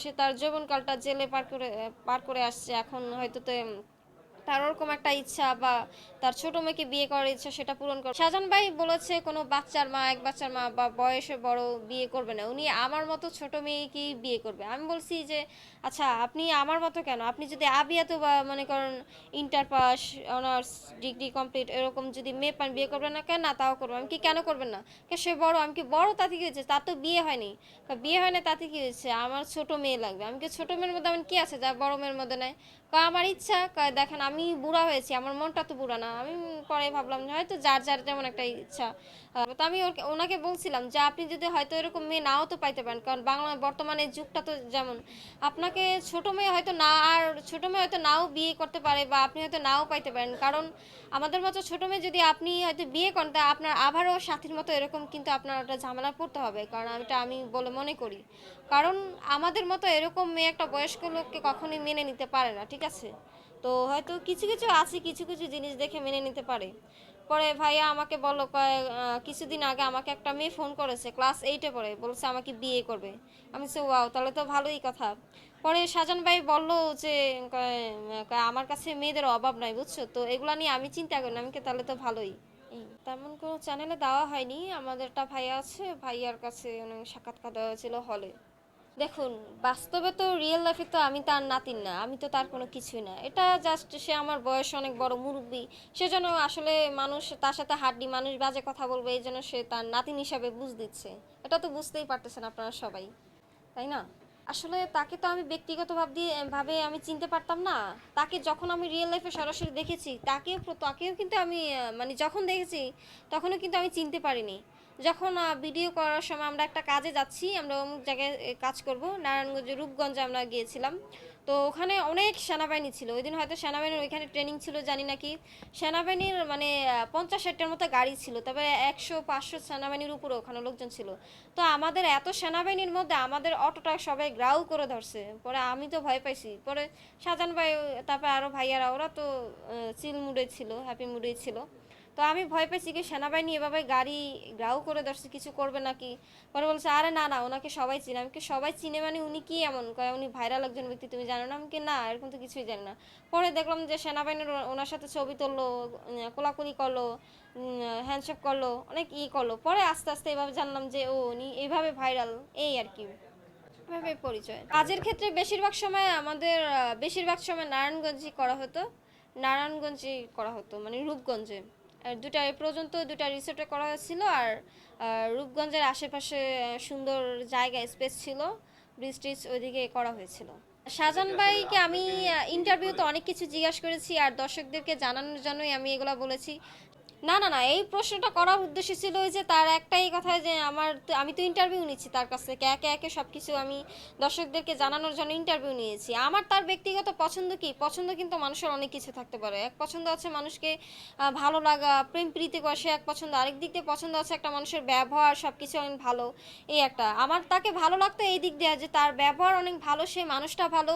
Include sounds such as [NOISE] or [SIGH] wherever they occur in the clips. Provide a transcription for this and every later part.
সে তার জীবনকালটা জেলে পার করে পার করে আসছে। এখন হয়তো তো তার ওরকম একটা ইচ্ছা বা তার ছোট মেয়েকে বিয়ে করার ইচ্ছা সেটা পূরণ করে শাহজাহান ভাই বলেছে কোনো বাচ্চার মা, এক বাচ্চার মা বা বয়সে বড় বিয়ে করবে না। উনি আমার মতো ছোট মেয়েকেই বিয়ে করবে। আমি বলছি যে আচ্ছা আপনি আমার মতো কেন? আপনি যদি আবিয়াতে বা মনে করেন inter pass, honours, degree complete এরকম যদি মেয়ে পান, বিয়ে করবেন না কেন? না, তাও করব। আমি কি কেন করবেন না? কে সে বড়, আমি কি বড়? তাতে কি হয়েছে। তার তো বিয়ে হয়নি। বিয়ে হয় না তাতে কি হয়েছে। আমার ছোট মেয়ে লাগবে। আমি কি ছোট মেয়ের মধ্যে আমার কি আছে যা বড় মেয়ের মধ্যে নাই? কয়, আমার ইচ্ছা? কয়, দেখেন, আমি বুড়া হয়েছি, আমার মনটা তো বুড়া না। আমি পরে ভাবলাম যে হয়তো যার যার যেমন একটা ইচ্ছা। তো আমি ওনাকে বলছিলাম যে, আপনি যদি হয়তো এরকম মেয়ে নাও তো পাইতে পারেন, কারণ বাংলা, বর্তমানে যুগটা তো যেমন, আপনাকে ছোট মেয়ে হয়তো না, আর ছোট মেয়ে হয়তো নাও বিয়ে করতে পারে, বা আপনি হয়তো নাও পাইতে পারেন। কারণ আমাদের মতো ছোট মেয়ে যদি আপনি হয়তো বিয়ে করেন, তা আপনার আবারও সাথীর মতো এরকম কিন্তু আপনার একটা ঝামেলা পড়তে হবে, কারণ এটা আমি বলে মনে করি। কারণ আমাদের মতো এরকম মেয়ে একটা বয়স্ক লোককে কখনোই মেনে নিতে পারে না, ঠিক আছে। তো হয়তো কিছু কিছু আছে, কিছু কিছু জিনিস দেখে মেনে নিতে পারে। পরে ভাইয়া আমাকে বলল কয়েক কিছুদিন আগে আমাকে একটা মেয়ে ফোন করেছে, ক্লাস এইটে পড়ে। বলছে আমাকে বিয়ে করবে। আমি সে ওয়াও, তাহলে তো ভালোই কথা। পরে সাজান ভাই বলল যে আমার কাছে মেয়েদের অভাব নাই, বুঝছ? তো এগুলা নিয়ে আমি চিন্তা করি না। আমি তাহলে তো ভালোই। তেমন কোনো চ্যানেলে দেওয়া হয়নি। আমাদেরটা ভাইয়া আছে, ভাইয়ার কাছে সাক্ষাৎকার দেওয়া হয়েছিল হলে দেখুন, বাস্তবে তো রিয়েল লাইফে তো আমি তার নাতিন না, আমি তো তার কোনো কিছুই না। এটা জাস্ট সে আমার বয়স অনেক বড় মুরব্বী সেজন্য আসলে মানুষ, তার সাথে হাড্ডি মানুষ বাজে কথা বলবে, এই জন্য সে তার নাতিন হিসাবে বুঝ দিচ্ছে। এটা তো বুঝতেই পারতেছেন আপনারা সবাই, তাই না? আসলে তাকে তো আমি ব্যক্তিগতভাবে দিয়ে, ভাবে আমি চিনতে পারতাম না। তাকে যখন আমি রিয়েল লাইফে সরাসরি দেখেছি তাকে তাকেও কিন্তু আমি মানে যখন দেখেছি, তখনও কিন্তু আমি চিনতে পারিনি। যখন ভিডিও করার সময় আমরা একটা কাজে যাচ্ছি, আমরা অমুক জায়গায় কাজ করব নারায়ণগঞ্জে রূপগঞ্জে আমরা গিয়েছিলাম। তো ওখানে অনেক সেনাবাহিনী ছিল। ওই দিন হয়তো সেনাবাহিনীর ওইখানে ট্রেনিং ছিল, জানি না কি। সেনাবাহিনীর মানে পঞ্চাশ ষাটটার মতো গাড়ি ছিল, তবে একশো, পাঁচশো সেনাবাহিনীর উপরে ওখানে লোকজন ছিল। তো আমাদের এত সেনাবাহিনীর মধ্যে আমাদের অটোটা সবাই গ্রাউ করে ধরছে। পরে আমি তো ভয় পাইছি। পরে শাহজাহান ভাই, তারপরে আরও ভাইয়ারা, ওরা তো চিল মুডে ছিল হ্যাপি মুডে ছিল। তো আমি ভয় পেয়েছি কি সেনাবাহিনী এভাবে গাড়ি গ্রাউ করে ধরছে, কিছু করবে নাকি? পরে বলছে, আরে না না, ওনাকে সবাই চিনে। আমি সবাই চিনে মানে উনি কি এমন? কয়, উনি ভাইরাল একজন ব্যক্তি, তুমি জানো না? আমি কি না, এরকম তো কিছুই জানি না। পরে দেখলাম যে সেনাবাহিনীর ওনার সাথে ছবি তুললো কোলাকুলি করল হ্যান্ডশেক করল, অনেক ই করল। পরে আস্তে আস্তে এভাবে জানলাম যে, ও, উনি এইভাবে ভাইরাল, এই আর কি। এভাবে পরিচয়। কাজের ক্ষেত্রে বেশিরভাগ সময় আমাদের বেশিরভাগ সময় নারায়ণগঞ্জই করা হতো। নারায়ণগঞ্জে করা হতো মানে রূপগঞ্জে। দুটা এ পর্যন্ত দুটা রিসোর্টে করা হয়েছিল আর রূপগঞ্জের আশেপাশে সুন্দর জায়গা স্পেস ছিল ব্রিজ টিজ ওইদিকে করা হয়েছিল। শাহজাহান ভাইকে আমি ইন্টারভিউতে অনেক কিছু জিজ্ঞাসা করেছি আর দর্শকদেরকে জানানোর জন্যই আমি এগুলো বলেছি। না না না, এই প্রশ্নটা করার উদ্দেশ্য ছিল যে তার একটাই কথা যে আমার আমি তো ইন্টারভিউ নিচ্ছি তার কাছ থেকে। একে একে সব কিছু আমি দর্শকদেরকে জানানোর জন্য ইন্টারভিউ নিয়েছি। আমার তার ব্যক্তিগত পছন্দ কি? পছন্দ কিন্তু মানুষের অনেক কিছু থাকতে পারে। এক পছন্দ আছে মানুষকে ভালো লাগা, প্রেম, প্রীতি করে, সে এক পছন্দ। আরেক দিক দিয়ে পছন্দ আছে একটা মানুষের ব্যবহার সব কিছু অনেক ভালো। এই একটা। আমার তাকে ভালো লাগতো এই দিক দিয়ে যে তার ব্যবহার অনেক ভালো, সে মানুষটা ভালো।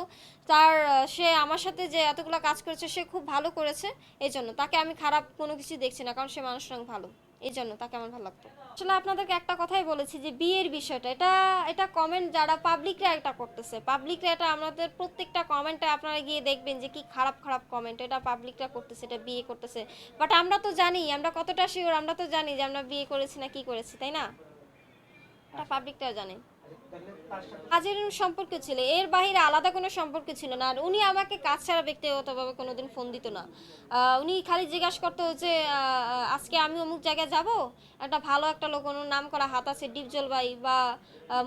তার সে আমার সাথে যে এতগুলো কাজ করেছে, সে খুব ভালো করেছে। এই জন্য তাকে আমি খারাপ কোনো কিছু দেখছি না। কারণ সে মানুষটা অনেক ভালো। এই জন্য তাকে আমার ভালো লাগতো। আসলে আপনাদেরকে একটা কথাই বলেছি যে, বিয়ের বিষয়টা, এটা এটা কমেন্ট যারা পাবলিকরা এটা করতেছে পাবলিকরা এটা আমাদের প্রত্যেকটা কমেন্টে আপনারা গিয়ে দেখবেন যে, কি খারাপ খারাপ কমেন্ট এটা পাবলিকরা করতেছে, এটা বিয়ে করতেছে। বাট আমরা তো জানি, আমরা কতটা শিওর আমরা তো জানি যে, আমরা বিয়ে করেছি না কি করেছি, তাই না? এটা পাবলিকটা জানে। কাজের সম্পর্ক ছিল, এর বাহিরে আলাদা কোনো সম্পর্ক ছিল না। আর উনি আমাকে কাজ ছাড়া ব্যক্তিগতভাবে কোনোদিন ফোন দিত না। উনি খালি জিজ্ঞাসা করতো যে আজকে আমি অমুক জায়গায় যাব? একটা ভালো একটা লোক, ওনার নাম করা হাত আছে ডিপজল ভাই বা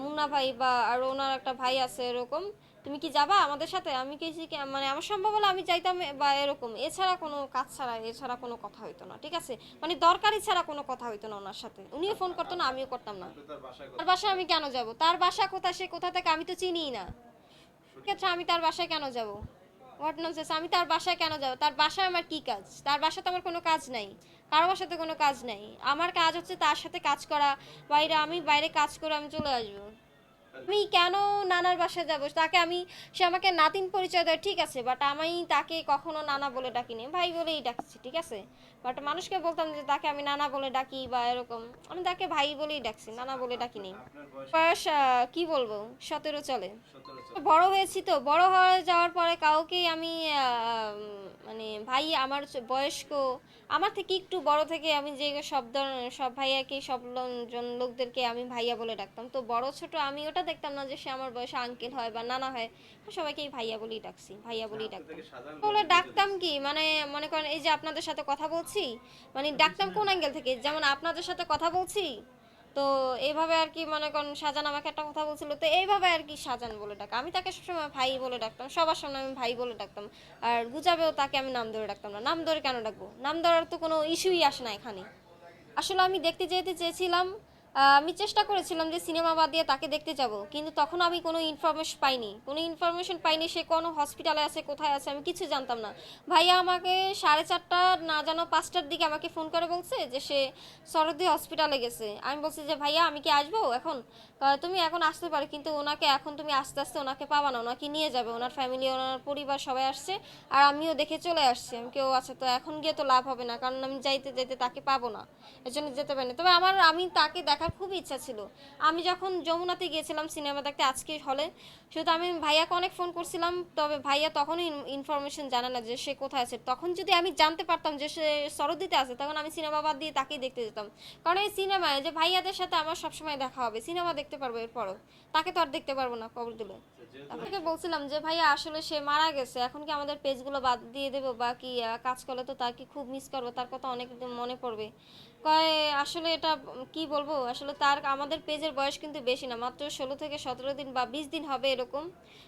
মুনা মুন্না ভাই বা, আর ওনার একটা ভাই আছে এরকম। তুমি কি যাবা আমাদের সাথে? আমি কি মানে আমার সম্ভব হলে আমি যাইতাম বা এরকম। এছাড়া কোনো কাজ ছাড়া এছাড়া কোনো কথা হইতো না ঠিক আছে? মানে দরকারি ছাড়া কোনো কথা হইতো না ওনার সাথে। উনিও ফোন করতো না আমিও করতাম না। তার বাসায় আমি কেন যাব? তার বাসা কোথায় সে কোথা থেকে আমি তো চিনিই না। ক্ষেত্রে আমি তার বাসায় কেন যাব? হোয়াট ননসেন্স আমি তার বাসায় কেন যাব? তার বাসায় আমার কি কাজ? তার বাসাতে আমার কোনো কাজ নাই। কারও বাসাতে কোনো কাজ নাই। আমার কাজ হচ্ছে তার সাথে কাজ করা। বাইরে আমি বাইরে কাজ করে আমি চলে আসব। আমি কেন নানার বাসায় যাব? তাকে আমি, সে আমাকে নাতিন পরিচয় দেয়, ঠিক আছে বাট আমি তাকে কখনো নানা বলে ডাকিনি ভাই বলেই ডাকছি, ঠিক আছে? বাট মানুষকে বলতাম যে তাকে আমি নানা বলে ডাকি বা এরকম। আমি তাকে ভাই বলেই ডাকছি, নানা বলে ডাকিনি বয়স কি বলব? সতেরো চলে। বড় হয়েছি তো, বড় হয়ে যাওয়ার পরে কাউকেই আমি মানে ভাই আমার বয়স্ক, আমার থেকে একটু বড় থেকে আমি যে সব ধরনের, সব ভাইয়াকে, সব জন লোকদেরকে আমি ভাইয়া বলে ডাকতাম। তো বড়, ছোট আমি ওটা দেখতাম না যে সে আমার বয়সে আঙ্কেল হয় বা নানা হয়। সবাইকেই ভাইয়া বলেই ডাকছি ভাইয়া বলেই ডাকতাম। থেকে বলে ডাকতাম কি? মানে মনে করেন এই যে আপনাদের সাথে কথা বলছি মানে ডাকতাম কোন অ্যাঙ্গেল থেকে? যেমন আপনাদের সাথে কথা বলছি তো এইভাবে আর কি মনে করেন সাজান আমাকে একটা কথা বলছিল তো এইভাবে আর কি সাজান বলে ডাক। আমি তাকে সবসময় ভাই বলে ডাকতাম সবার সামনে আমি ভাই বলে ডাকতাম। আর গুজাবেও তাকে আমি নাম ধরে ডাকতাম না। নাম ধরে কেন ডাকবো? নাম ধরার তো কোনো ইস্যুই আসে না এখানে। আসলে আমি দেখতে যেতে চেয়েছিলাম আমি চেষ্টা করেছিলাম যে সিনেমা বাদ দিয়ে তাকে দেখতে যাব, কিন্তু তখন আমি কোনো ইনফরমেশন পাইনি। কোনো ইনফরমেশন পাইনি সে কোনো হসপিটালে আছে, কোথায় আছে, আমি কিছু জানতাম না। ভাইয়া আমাকে সাড়ে চারটা না জানো পাঁচটার দিকে আমাকে ফোন করে বলছে যে সে সরদি হসপিটালে গেছে। আমি বলছি যে, ভাইয়া, আমি কি আসব এখন? তুমি এখন আসতে পারো, কিন্তু ওনাকে এখন তুমি আস্তে আস্তে ওনাকে পাবা না, ওনাকে নিয়ে যাবে। ওনার ফ্যামিলি ওনার পরিবার সবাই আসছে, আর আমিও দেখে চলে আসছি। আমি কেউ আছে তো এখন গিয়ে তো লাভ হবে না, কারণ আমি যাইতে যেতে তাকে পাবো না, এর জন্য যেতে পারি না তবে আমার, আমি তাকে দেখার খুব ইচ্ছা ছিল। আমি যখন যমুনাতে গিয়েছিলাম সিনেমা দেখতে আজকে হলে শুধু আমি ভাইয়াকে অনেক ফোন করছিলাম, তবে ভাইয়া তখনই ইনফরমেশন জানে না যে সে কোথায় আছে। তখন যদি আমি জানতে পারতাম যে সে সরদিতে আছে, তখন আমি সিনেমা বাদ দিয়ে তাকেই দেখতে যেতাম। কারণ এই সিনেমায় যে ভাইয়াদের সাথে আমার সবসময় দেখা হবে, সিনেমা দেখতে পারব এরপরও। তাকে তো আর দেখতে পারব না কবর দিলে। আপনাকে বলছিলাম যে, ভাইয়া, আসলে সে মারা গেছে, এখন কি আমাদের পেজগুলো বাদ দিয়ে দেবো? বা কি কাজ করলে তো তার কি খুব মিস করব? তার কথা অনেক মনে পড়বে। কয়, আসলে এটা কি বলব? আসলে তার, আমাদের পেজের বয়স কিন্তু বেশি না। মাত্র ষোলো থেকে সতেরো দিন বা বিশ দিন হবে এরকম,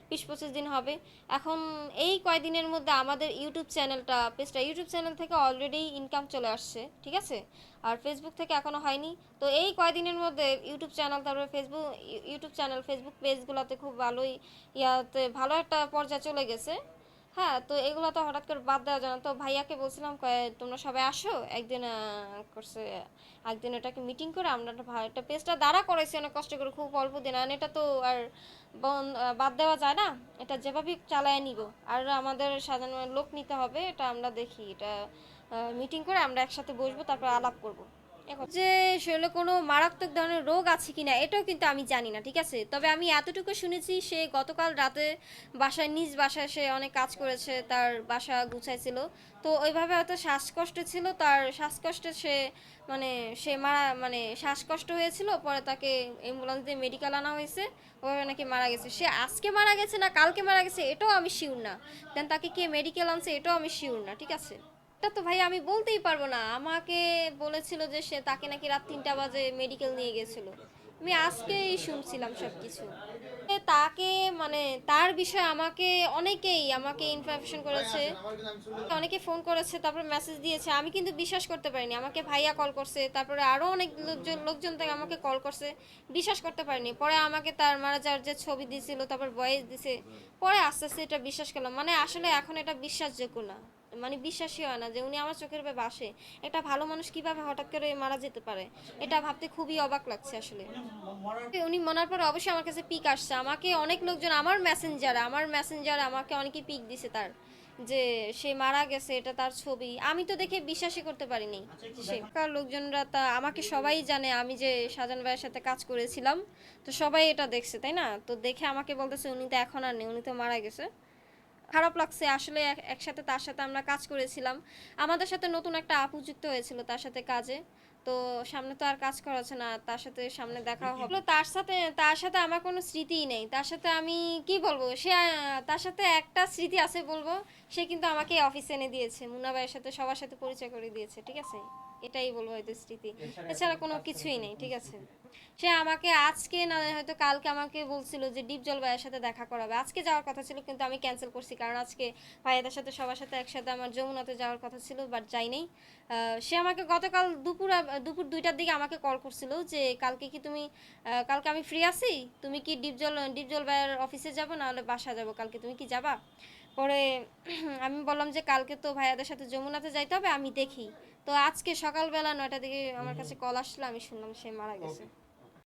বিশ পঁচিশ দিন হবে। এখন এই কয়দিনের মধ্যে আমাদের ইউটিউব চ্যানেলটা, পেজটা, ইউটিউব চ্যানেল থেকে অলরেডি ইনকাম চলে আসছে, ঠিক আছে? আর ফেসবুক থেকে এখনও হয়নি। তো এই কয়দিনের মধ্যে ইউটিউব চ্যানেল, তারপরে ফেসবুক ইউটিউব চ্যানেল ফেসবুক পেজগুলোতে খুব ভালোই, ইয়াতে ভালো একটা পর্যায়ে চলে গেছে। হ্যাঁ তো এগুলো তো হঠাৎ করে বাদ দেওয়া যায় না। তো ভাইয়াকে বলছিলাম তোমরা সবাই আসো, একদিন করছে, একদিন এটাকে মিটিং করে আমরা একটা পেজটা দাঁড়া করেছি অনেক কষ্ট করে, খুব অল্প দিন। আর এটা তো আর বাদ দেওয়া যায় না। এটা যেভাবে চালায় নিব। আর আমাদের সাধারণ লোক নিতে হবে, এটা আমরা দেখি। এটা মিটিং করে আমরা একসাথে বসবো, তারপর আলাপ করব। যে শরীরে কোনো মারাত্মক ধরনের রোগ আছে কিনা, এটাও কিন্তু আমি জানি না, ঠিক আছে? তবে আমি এতটুকু শুনেছি, সে গতকাল রাতে বাসায়, নিজ বাসায় সে অনেক কাজ করেছে, তার বাসা গুছাইছিল। তো ওইভাবে হয়তো শ্বাসকষ্ট ছিল, তার শ্বাসকষ্টে সে মানে সে মারা মানে শ্বাসকষ্ট হয়েছিল, পরে তাকে অ্যাম্বুলেন্স দিয়ে মেডিকেল আনা হয়েছে ওইভাবে নাকি মারা গেছে। সে আজকে মারা গেছে না কালকে মারা গেছে, এটাও আমি শিওর না। দেন তাকে কে মেডিকেল আনছে, এটাও আমি শিওর না, ঠিক আছে? এটা তো ভাই আমি বলতেই পারব না। আমাকে বলেছিল যে সে তাকে নাকি রাত তিনটা বাজে মেডিকেল নিয়ে গেছিল। আমি আজকেই শুনছিলাম সব কিছু তাকে মানে তার বিষয়ে আমাকে অনেকেই আমাকে ইনফরমেশন করেছে, অনেকে ফোন করেছে, তারপর মেসেজ দিয়েছে। আমি কিন্তু বিশ্বাস করতে পারিনি। আমাকে ভাইয়া কল করছে, তারপরে আরও অনেক লোকজন লোকজন থেকে আমাকে কল করছে। বিশ্বাস করতে পারিনি। পরে আমাকে তার মারা যাওয়ার যে ছবি দিয়েছিল তারপর বয়েস দিছে। পরে আস্তে আস্তে এটা বিশ্বাস করলাম। মানে আসলে এখন এটা বিশ্বাসযোগ্য না। মানে বিশ্বাসই হয় না যে উনি আমার চোখের উপরে বাসে। একটা ভালো মানুষ কীভাবে হঠাৎ করে মারা যেতে পারে? এটা ভাবতে খুবই অবাক লাগছে আসলে। উনি মরার পর অবশ্যই আমার কাছে পিক আসছে। আমাকে অনেক লোকজন, আমার মেসেঞ্জার আমার মেসেঞ্জার আমাকে অনেকে পিক দিছে তার, যে সে মারা গেছে, এটা তার ছবি। আমি তো দেখে বিশ্বাসই করতে পারিনি। সেখানকার লোকজনরা তা, আমাকে সবাই জানে আমি যে সাজান ভাইয়ের সাথে কাজ করেছিলাম। তো সবাই এটা দেখছে, তাই না? তো দেখে আমাকে বলতেছে, উনি তো এখন আর নেই, উনি তো মারা গেছে। খারাপ লাগছে। আসলে একসাথে তার সাথে আমরা কাজ করেছিলাম। আমাদের সাথে নতুন একটা আপু যুক্ত হয়েছিল তার সাথে কাজে। তো সামনে তো আর কাজ করা হচ্ছে না, তার সাথে সামনে দেখা হবে। তার সাথে তার সাথে আমার কোনো স্মৃতিই নেই। তার সাথে আমি কি বলব? সে, তার সাথে একটা স্মৃতি আছে বলব, সে কিন্তু আমাকে অফিসে এনে দিয়েছে। মুন্না ভাইয়ের সাথে, সবার সাথে পরিচয় করে দিয়েছে, ঠিক আছে? এটাই বলব হয়তো স্মৃতি। এছাড়া কোনো কিছুই নেই ঠিক আছে? সে আমাকে আজকে না হয়তো কালকে আমাকে বলছিল যে ডিপ জল ভাইয়ের সাথে দেখা করাবে। আজকে যাওয়ার কথা ছিল কিন্তু আমি ক্যান্সেল করছি কারণ আজকে ভাইয়াদের সাথে সবার সাথে একসাথে আমার যমুনাতে যাওয়ার কথা ছিল বাট যাই নাই। সে আমাকে গতকাল দুপুর দুপুর দুইটার দিকে আমাকে কল করছিল যে কালকে কি তুমি কালকে আমি ফ্রি আছি? তুমি কি ডিপ ডিপজল ডিপজল ভাইয়ের অফিসে যাব? নাহলে বাসা যাব কালকে তুমি কি যাবা? পরে [CLEARS THROAT] আমি বললাম যে কালকে তো ভাইয়াদের সাথে যমুনাতে যাইতে হবে আমি দেখি। তো আজকে সকালবেলা নয়টার দিকে আমার কাছে কল আসলো আমি শুনলাম সে মারা গেছে।